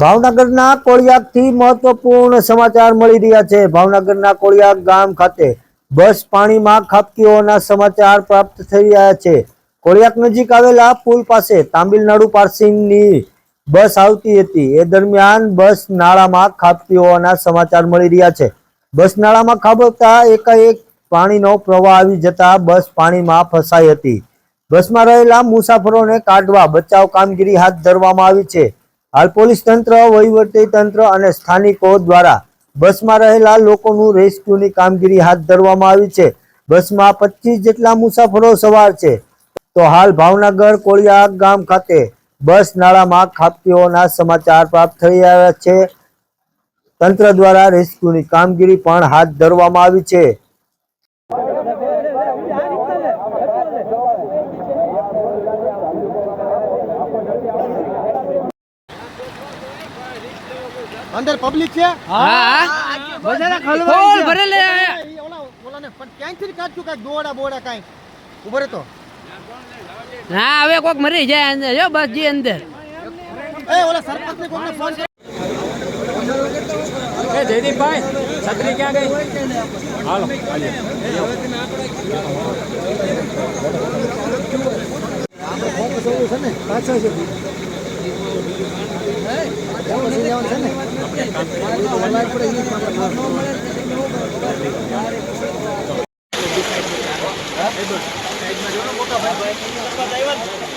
ભાવનગરના કોળિયાકથી મહત્વપૂર્ણ સમાચાર મળી રહ્યા છે. ભાવનગરના કોળિયાક ગામ ખાતે બસ પાણીમાં ખાબકીઓના સમાચાર પ્રાપ્ત થઈ રહ્યા છે. કોળિયાક નજીક આવેલા પુલ પાસે તામિલનાડુ પાર્સિંગની બસ આવતી હતી. એ દરમિયાન બસ નાળામાં ખાબકીઓના સમાચાર મળી રહ્યા છે. બસ નાળામાં ખાબકતા એકાએક પાણીનો પ્રવાહ આવી જતા બસ પાણીમાં ફસાઈ હતી. બસમાં રહેલા મુસાફરોને કાઢવા બચાવ કામગીરી હાથ ધરવામાં આવી છે. હાલ પોલીસ તંત્ર, વહીવટી તંત્ર અને સ્થાનિકો દ્વારા બસમાં રહેલા લોકોનું રેસ્ક્યુની કામગીરી હાથ ધરવામાં આવી છે. બસમાં પચીસ જેટલા મુસાફરો સવાર છે. તો હાલ ભાવનગર કોળિયા ગામ ખાતે બસ નાળામાં ખાબકીઓના સમાચાર પ્રાપ્ત થઈ રહ્યા છે. તંત્ર દ્વારા રેસ્ક્યુની કામગીરી પણ હાથ ધરવામાં આવી છે. અંદર પબ્લિક છે? હા. બધાને ખલવા બોલ ભરે લે પણ ક્યાંથી કાઢતું કાઈ દોડા બોડા કાઈ ઉભરે તો ના હવે કોક મરી જાય અંદર. જો બસ જી અંદર. એ ઓલા સરપંચ ને કોકને ફોન એ જયદીપભાઈ છત્રી ક્યાં ગઈ? હાલો આપણે ફોકસ છે ને પાછળ છે. મોટા ભાઈ